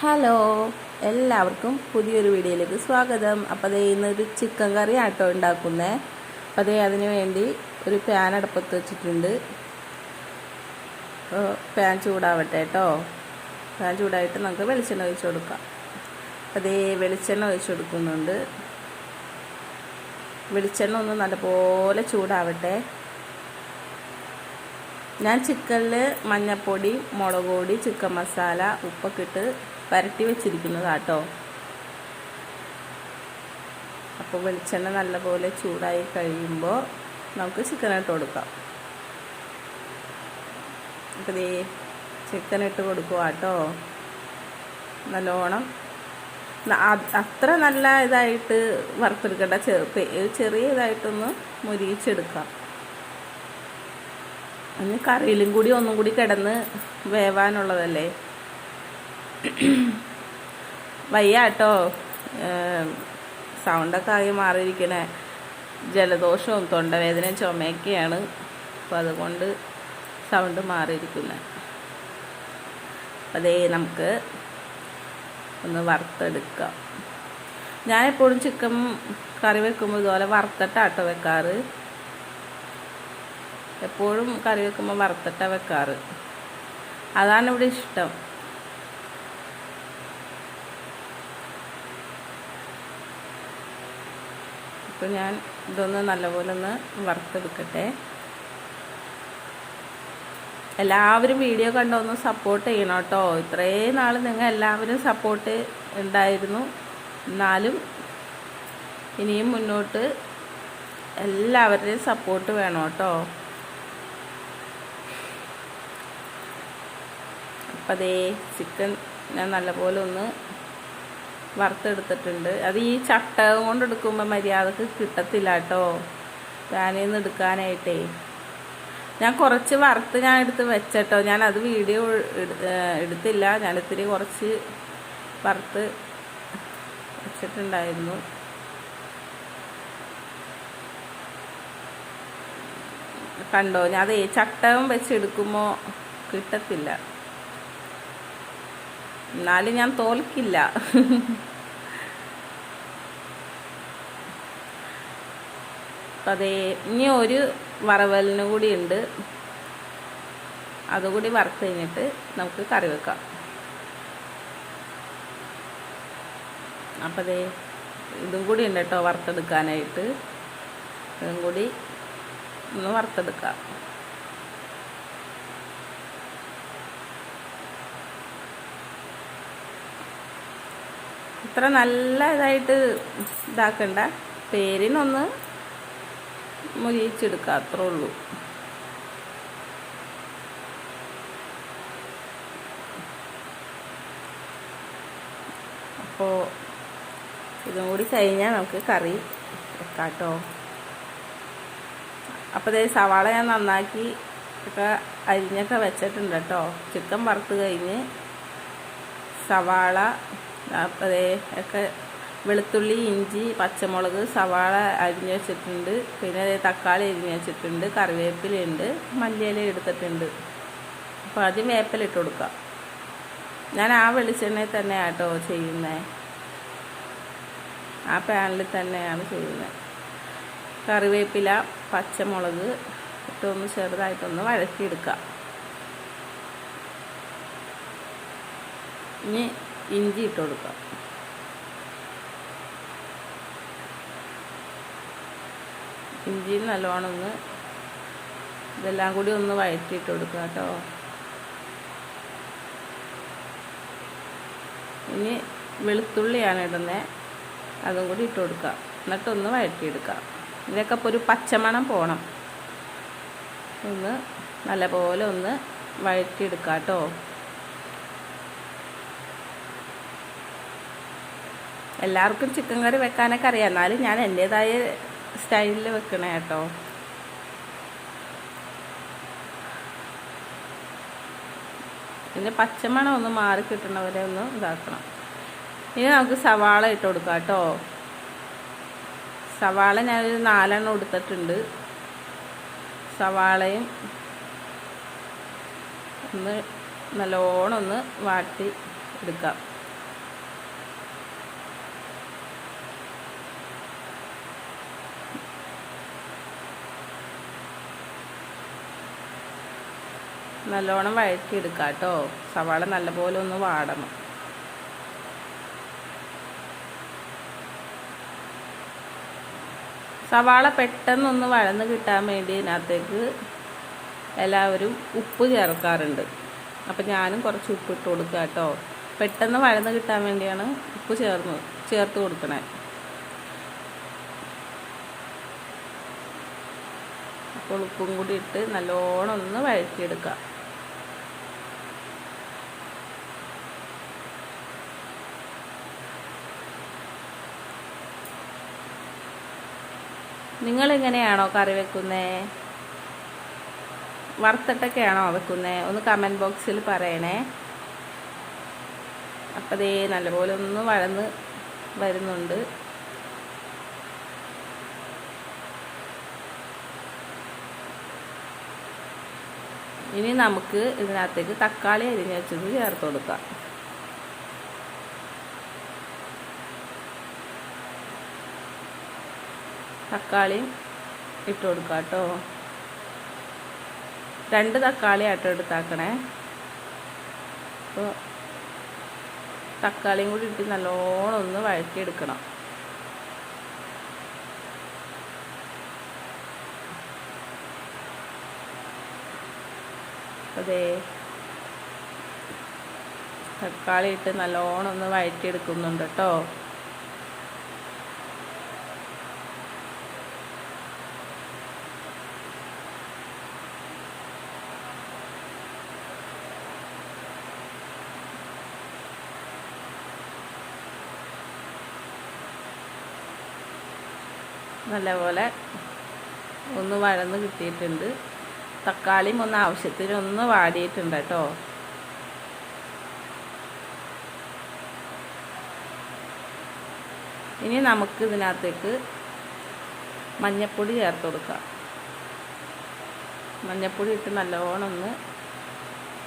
Hello എല്ലാവർക്കും പുതിയൊരു വീഡിയോയിലേക്ക് സ്വാഗതം. അപ്പോൾ അതേ ഇന്നൊരു ചിക്കൻ കറി ആട്ടോ ഉണ്ടാക്കുന്നത് അപ്പോൾ അതേ അതിന് വേണ്ടി ഒരു പാൻ അടുപ്പത്ത് വെച്ചിട്ടുണ്ട്. പാൻ ചൂടാവട്ടെ കേട്ടോ പാൻ ചൂടായിട്ട് നമുക്ക് വെളിച്ചെണ്ണ ഒഴിച്ച് കൊടുക്കാം. അതേ വെളിച്ചെണ്ണ ഒഴിച്ച് കൊടുക്കുന്നുണ്ട്. വെളിച്ചെണ്ണ ഒന്ന് നല്ലപോലെ ചൂടാവട്ടെ. ഞാൻ ചിക്കനിൽ മഞ്ഞൾപ്പൊടി മുളക് പൊടി ചിക്കൻ മസാല ഉപ്പൊക്കെ ഇട്ട് പരട്ടി വെച്ചിരിക്കുന്നതാട്ടോ. അപ്പോൾ വെളിച്ചെണ്ണ നല്ലപോലെ ചൂടായി കഴിയുമ്പോൾ നമുക്ക് ചിക്കൻ ഇട്ട് കൊടുക്കാം. അപ്പോൾ ദേ ചിക്കൻ ഇട്ട് കൊടുക്കുക കേട്ടോ നല്ലോണം അത്ര നല്ല ഇതായിട്ട് വറുത്തെടുക്കേണ്ട. ചെറു ചെറിയ ഇതായിട്ടൊന്ന് മുരിയിച്ചെടുക്കാം. അതിന് കറിയിലും കൂടി ഒന്നും കൂടി കിടന്ന് വേവാനുള്ളതല്ലേ? വയ്യ കേട്ടോ സൗണ്ടൊക്കെ ആകെ മാറിയിരിക്കണേ. ജലദോഷവും തൊണ്ടവേദനയും ചുമയൊക്കെയാണ്. അപ്പോൾ അതുകൊണ്ട് സൗണ്ട് മാറിയിരിക്കുന്നത് അതേ നമുക്ക് ഒന്ന് വറുത്തെടുക്കാം. ഞാൻ എപ്പോഴും ചിക്കൻ കറി വെക്കുമ്പോൾ ഇതുപോലെ വറുത്തിട്ടാട്ടോ വെക്കാറ്. എപ്പോഴും കറി വെക്കുമ്പോൾ വറുത്തിട്ടാണ് വെക്കാറ്. അതാണ് ഇവിടെ ഇഷ്ടം. ഇപ്പം ഞാൻ ഇതൊന്ന് നല്ലപോലെ ഒന്ന് വറുത്തെടുക്കട്ടെ. എല്ലാവരും വീഡിയോ കണ്ടൊന്ന് സപ്പോർട്ട് ചെയ്യണം കേട്ടോ. ഇത്രയും നാൾ നിങ്ങൾ എല്ലാവരും സപ്പോർട്ട് ഉണ്ടായിരുന്നു. എന്നാലും ഇനിയും മുന്നോട്ട് എല്ലാവരുടെയും സപ്പോർട്ട് വേണം കേട്ടോ. അപ്പം അതേ ചിക്കൻ ഞാൻ നല്ലപോലെ ഒന്ന് വറുത്തെടുത്തിട്ടുണ്ട്. അത് ഈ ചട്ടകം കൊണ്ട് എടുക്കുമ്പോൾ മര്യാദയ്ക്ക് കിട്ടത്തില്ല കേട്ടോ. പാനിൽ നിന്ന് എടുക്കാനായിട്ടേ. ഞാൻ കുറച്ച് വറുത്ത് ഞാൻ എടുത്ത് വെച്ചട്ടോ. ഞാൻ അത് വീഡിയോ എടുത്തില്ല. ഞാൻ ഇത്തിരി കുറച്ച് വറുത്ത് വെച്ചിട്ടുണ്ടായിരുന്നു. കണ്ടോ? ഞാൻ അതേ ചട്ടവും വെച്ചെടുക്കുമ്പോൾ കിട്ടത്തില്ല. എന്നാലും ഞാൻ തോൽക്കില്ല. അതേ ഇനി ഒരു വറവലിന് കൂടി ഉണ്ട് അതുകൂടി വറുത്ത് കഴിഞ്ഞിട്ട് നമുക്ക് കറി വെക്കാം. അപ്പം അതേ ഇതും കൂടി ഉണ്ട് കേട്ടോ വറുത്തെടുക്കാനായിട്ട്. ഇതും കൂടി ഒന്ന് വറുത്തെടുക്കാം. ഇത്ര നല്ല ഇതായിട്ട് ഇതാക്കണ്ട. പേരിനൊന്ന് മുരിയിച്ചെടുക്കുക അത്രേ ഉള്ളൂ. അപ്പോൾ ഇതും കൂടി കഴിഞ്ഞാൽ നമുക്ക് കറി വെക്കാട്ടോ. കേട്ടോ അപ്പോൾ ഇതേ സവാള ഞാൻ നന്നാക്കി ഒക്കെ അരിഞ്ഞൊക്കെ വെച്ചിട്ടുണ്ട് കേട്ടോ. ചിക്കൻ വറുത്ത് കഴിഞ്ഞ് സവാള അതേ ഒക്കെ വെളുത്തുള്ളി ഇഞ്ചി പച്ചമുളക് സവാള അരിഞ്ഞ് വെച്ചിട്ടുണ്ട്. പിന്നെ തക്കാളി അരിഞ്ഞ് വെച്ചിട്ടുണ്ട് കറിവേപ്പിലുണ്ട് മല്ലിയില എടുത്തിട്ടുണ്ട്. അപ്പോൾ ആദ്യം വേപ്പിലിട്ട് കൊടുക്കാം. ഞാൻ ആ വെളിച്ചെണ്ണയിൽ തന്നെയാണ് കേട്ടോ ചെയ്യുന്നത് ആ പാനിൽ തന്നെയാണ് ചെയ്യുന്നത് കറിവേപ്പില പച്ചമുളക് ഇട്ടൊന്ന് ചെറുതായിട്ടൊന്ന് വഴക്കിയെടുക്കാം ഇനി ഇഞ്ചി ഇട്ട് കൊടുക്കാം. ഇഞ്ചി നല്ലോണം ഒന്ന് ഇതെല്ലാം കൂടി ഒന്ന് വഴറ്റിയിട്ട് കൊടുക്കുക കേട്ടോ. ഇനി വെളുത്തുള്ളിയാണ് ഇടുന്നത് അതും കൂടി ഇട്ട് കൊടുക്കുക എന്നിട്ടൊന്ന് വഴറ്റിയെടുക്കുക ഇതൊക്കെ ഇപ്പോൾ ഒരു പച്ചമണം പോകണം ഒന്ന് നല്ലപോലെ ഒന്ന് വഴറ്റിയെടുക്കുക കേട്ടോ. എല്ലാവർക്കും ചിക്കൻ കറി വെക്കാനൊക്കെ അറിയാം. എന്നാലും ഞാൻ എന്റേതായ സ്റ്റൈലിൽ വെക്കണേ കേട്ടോ. പിന്നെ പച്ചമണം ഒന്ന് മാറി കിട്ടണവരെ ഒന്ന് ഇതാക്കണം. ഇനി നമുക്ക് സവാള ഇട്ട് കൊടുക്കാം കേട്ടോ. സവാള ഞാനൊരു നാലെണ്ണം എടുത്തിട്ടുണ്ട് സവാളയും ഒന്ന് നല്ലോണം ഒന്ന് വാട്ടി എടുക്കാം. നല്ലോണം വഴറ്റിയെടുക്കുക കേട്ടോ സവാള നല്ലപോലെ ഒന്ന് വാടണം. സവാള പെട്ടെന്നൊന്ന് വഴന്ന് കിട്ടാൻ വേണ്ടി ഇതിനകത്തേക്ക് എല്ലാവരും ഉപ്പ് ചേർക്കാറുണ്ട്. അപ്പം ഞാനും കുറച്ച് ഉപ്പ് ഇട്ട് കൊടുക്കുക കേട്ടോ. പെട്ടെന്ന് വഴന്ന് കിട്ടാൻ വേണ്ടിയാണ് ഉപ്പ് ചേർന്ന് ചേർത്ത് കൊടുക്കണേ. അപ്പോൾ ഉപ്പും കൂടി ഇട്ട് നല്ലോണം ഒന്ന് വഴറ്റിയെടുക്കാം. നിങ്ങളെങ്ങനെയാണോ കറി വെക്കുന്നേ? വറുത്തിട്ടൊക്കെയാണോ വെക്കുന്നേ? ഒന്ന് കമന്റ് ബോക്സിൽ പറയണേ. അപ്പം ദേ നല്ലപോലെ ഒന്ന് വഴന്ന് വരുന്നുണ്ട്. ഇനി നമുക്ക് ഇതിനകത്തേക്ക് തക്കാളി അരിഞ്ഞ് വെച്ചത് ചേർത്ത് കൊടുക്കാം. തക്കാളിയും ഇട്ട് കൊടുക്കാം കേട്ടോ. രണ്ട് തക്കാളി ആട്ടോ എടുത്താക്കണേ. അപ്പോൾ തക്കാളിയും കൂടി ഇട്ട് നല്ലോണം ഒന്ന് വഴറ്റിയെടുക്കണം. അതെ. തക്കാളി ഇട്ട് നല്ലോണം ഒന്ന് വഴറ്റിയെടുക്കുന്നുണ്ട് കേട്ടോ. നല്ലപോലെ ഒന്ന് വഴന്ന് കിട്ടിയിട്ടുണ്ട്. തക്കാളിയും ഒന്ന് ആവശ്യത്തിന് ഒന്ന് വാടിയിട്ടുണ്ട് കേട്ടോ. ഇനി നമുക്ക് ഇതിനകത്തേക്ക് മഞ്ഞപ്പൊടി ചേർത്ത് കൊടുക്കാം. മഞ്ഞപ്പൊടി ഇട്ട് നല്ലോണം ഒന്ന്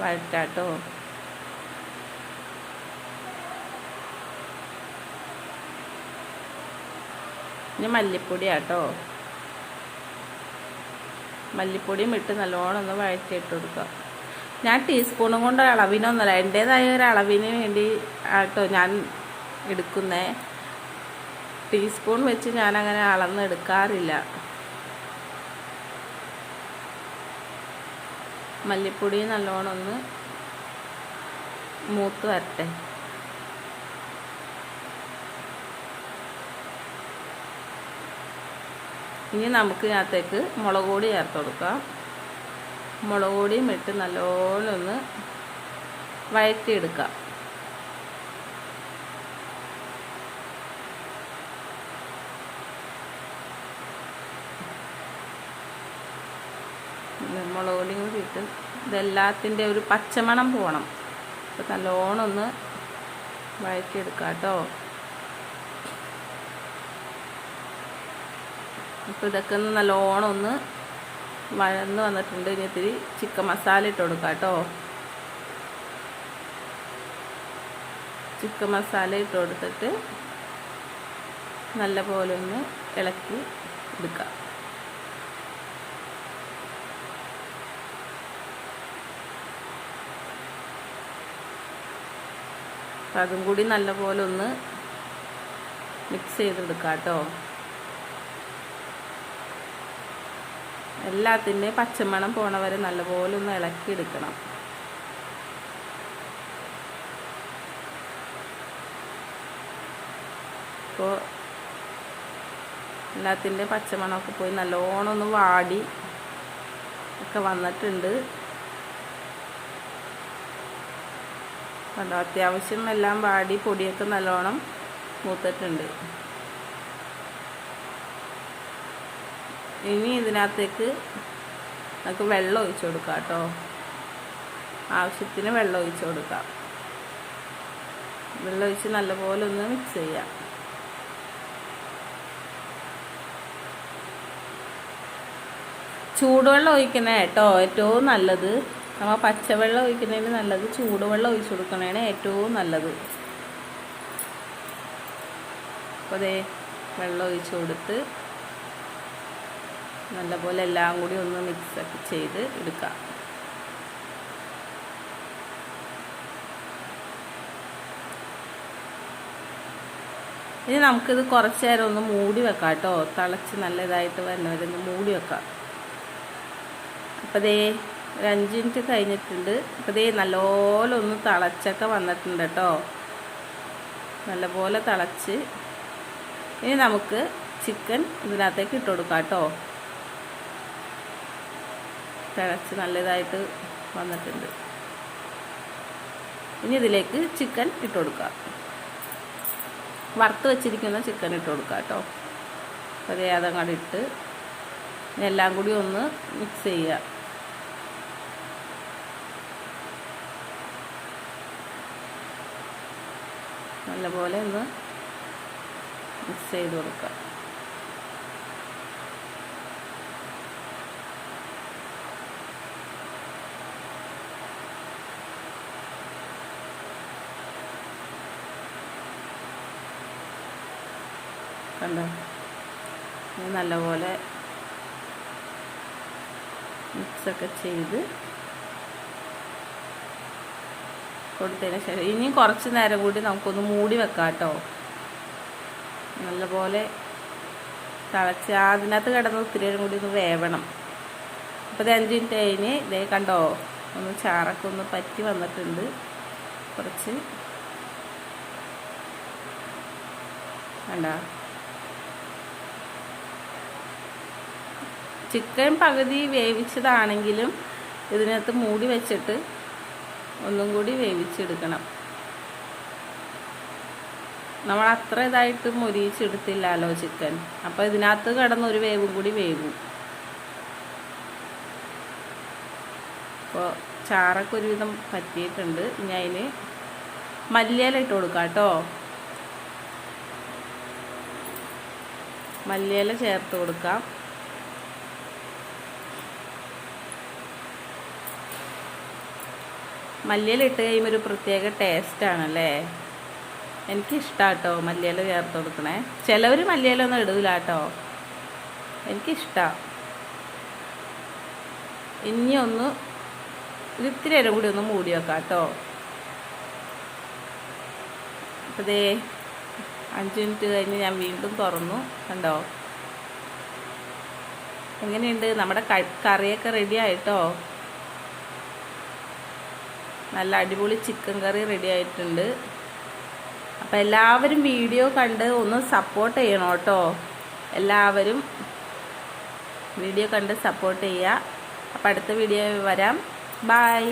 വഴറ്റാട്ടോ ഇനി മല്ലിപ്പൊടി ആട്ടോ മല്ലിപ്പൊടിയും ഇട്ട് നല്ലോണം ഒന്ന് വഴറ്റിയിട്ട് കൊടുക്കുക ഞാൻ ടീസ്പൂണും കൊണ്ട് അളവിനൊന്നല്ല എന്റേതായ ഒരു അളവിന് വേണ്ടി ആട്ടോ ഞാൻ എടുക്കുന്നേ. ടീസ്പൂൺ വെച്ച് ഞാൻ അങ്ങനെ അളന്ന് എടുക്കാറില്ല. മല്ലിപ്പൊടി നല്ലോണം ഒന്ന് മൂത്ത് വരട്ടെ. ഇനി നമുക്ക് ഇതിനകത്തേക്ക് മുളക് പൊടി ചേർത്ത് കൊടുക്കാം. മുളക് പൊടിയും ഇട്ട് നല്ലോണം ഒന്ന് വഴറ്റിയെടുക്കാം മുളക് പൊടിയും കൂടി ഇട്ട് ഇതെല്ലാത്തിന്റെ ഒരു പച്ചമണം പോകണം. അപ്പോൾ നല്ലോണം ഒന്ന് വഴറ്റിയെടുക്കാം കേട്ടോ. അപ്പോൾ ഇതൊക്കെ ഒന്ന് നല്ലോണം ഒന്ന് വഴന്ന് വന്നിട്ടുണ്ട്. ഇനി ഇത്തിരി ചിക്കൻ മസാല ഇട്ട് കൊടുക്കാം കേട്ടോ. ചിക്കൻ മസാല ഇട്ട് കൊടുത്തിട്ട് നല്ല പോലെ ഒന്ന് ഇളക്കി എടുക്കാം. അപ്പം അതും കൂടി നല്ലപോലെ ഒന്ന് മിക്സ് ചെയ്തെടുക്കാം കേട്ടോ. എല്ലാത്തിന്റെയും പച്ചമണം പോണ വരെ നല്ലപോലെ ഒന്ന് ഇളക്കിയെടുക്കണം. ഇപ്പോൾ എല്ലാത്തിന്റെ പച്ചമണമൊക്കെ പോയി നല്ലോണം ഒന്ന് വാടി ഒക്കെ വന്നിട്ടുണ്ട്. കണ്ടോ? അത്യാവശ്യം എല്ലാം വാടി പൊടിയൊക്കെ നല്ലോണം മൂത്തിട്ടുണ്ട്. ഇനി ഇതിനകത്തേക്ക് നമുക്ക് വെള്ളം ഒഴിച്ചു കൊടുക്കാം കേട്ടോ. ആവശ്യത്തിന് വെള്ളം ഒഴിച്ചു കൊടുക്കാം. വെള്ളം ഒഴിച്ച് നല്ലപോലെ ഒന്ന് മിക്സ് ചെയ്യാം. ചൂടുവെള്ളം ഒഴിക്കണേ കേട്ടോ ഏറ്റവും നല്ലത്. നമ്മൾ പച്ചവെള്ളം ഒഴിക്കുന്നതിന് നല്ലത് ചൂടുവെള്ളം ഒഴിച്ചു കൊടുക്കണതാണ് ഏറ്റവും നല്ലത്. അപ്പോൾ അതേ വെള്ളം ഒഴിച്ചു കൊടുത്ത് നല്ലപോലെ എല്ലാം കൂടി ഒന്ന് മിക്സൊക്കെ ചെയ്ത് എടുക്കാം. ഇനി നമുക്കിത് കുറച്ച് നേരം ഒന്ന് മൂടി വെക്കാം കേട്ടോ. തിളച്ച് നല്ല ഇതായിട്ട് വരണവരെ മൂടി വെക്കാം. അപ്പോൾ ദേ ഒരു അഞ്ച് മിനിറ്റ് കഴിഞ്ഞിട്ടുണ്ട്. അപ്പോൾ ദേ നല്ലപോലെ ഒന്ന് തിളച്ചൊക്കെ വന്നിട്ടുണ്ട് കേട്ടോ. നല്ലപോലെ തിളച്ച്. ഇനി നമുക്ക് ചിക്കൻ ഇതിനകത്തേക്ക് ഇട്ട് കൊടുക്കാം കേട്ടോ. തിളച്ച് നല്ലതായിട്ട് വന്നിട്ടുണ്ട്. ഇനി ഇതിലേക്ക് ചിക്കൻ ഇട്ട് കൊടുക്കാം വറുത്ത് വെച്ചിരിക്കുന്ന ചിക്കൻ ഇട്ട് കൊടുക്കാം കേട്ടോ. അതേ അതങ്ങോട്ട് ഇട്ട് എല്ലാം കൂടി ഒന്ന് മിക്സ് ചെയ്യുക. നല്ലപോലെ ഒന്ന് മിക്സ് ചെയ്ത് കൊടുക്കുക. കണ്ടോ നല്ലപോലെ മിക്സൊക്കെ ചെയ്ത് കൊടുത്തതിന് ശേഷം ഇനി കുറച്ച് നേരം കൂടി നമുക്കൊന്ന് മൂടി വെക്കാം കേട്ടോ. നല്ലപോലെ തിളച്ച് അതിനകത്ത് കിടന്ന് ഒത്തിരി നേരം കൂടി ഒന്ന് വേവണം. അപ്പോൾ ഇത് അഞ്ച് മിനിറ്റ് കഴിഞ്ഞ് ഇതേ കണ്ടോ ഒന്ന് ചാറൊക്കെ ഒന്ന് പറ്റി വന്നിട്ടുണ്ട്. കുറച്ച്. കണ്ടോ? ചിക്കൻ പകുതി വേവിച്ചതാണെങ്കിലും ഇതിനകത്ത് മൂടി വെച്ചിട്ട് ഒന്നും കൂടി വേവിച്ചെടുക്കണം. നമ്മൾ അത്ര ഇതായിട്ട് മുരിച്ചെടുത്തില്ലല്ലോ ചിക്കൻ. അപ്പോൾ ഇതിനകത്ത് കിടന്ന് ഒരു വേവും കൂടി വേവും. അപ്പോൾ ചാറൊക്കെ ഒരുവിധം പറ്റിയിട്ടുണ്ട്. ഇനി അതിന് മല്ലിയില ഇട്ട് കൊടുക്കാം കേട്ടോ. മല്ലിയില ചേർത്ത് കൊടുക്കാം. മല്ലിയില ഇട്ട് കഴിയുമ്പോൾ ഒരു പ്രത്യേക ടേസ്റ്റാണല്ലേ എനിക്കിഷ്ടമാണ് കേട്ടോ മല്ലിയില ചേർത്ത് കൊടുക്കണേ. ചിലവർ മല്ലിയിലൊന്നും ഇടൂല കേട്ടോ എനിക്കിഷ്ടമാണ് ഇനി ഒന്ന് ഇത്തിരി നേരം കൂടി ഒന്ന് മൂടി വെക്കാം കേട്ടോ അതേ അഞ്ച് മിനിറ്റ് കഴിഞ്ഞ് ഞാൻ വീണ്ടും തുറന്നു. കണ്ടോ? എങ്ങനെയുണ്ട്? നമ്മുടെ കറിയൊക്കെ റെഡി ആയിട്ടോ? നല്ല അടിപൊളി ചിക്കൻ കറി റെഡി ആയിട്ടുണ്ട്. അപ്പം എല്ലാവരും വീഡിയോ കണ്ട് ഒന്ന് സപ്പോർട്ട് ചെയ്യണം കേട്ടോ. എല്ലാവരും വീഡിയോ കണ്ട് സപ്പോർട്ട് ചെയ്യുക. അപ്പം അടുത്ത വീഡിയോ വരാം. ബായ്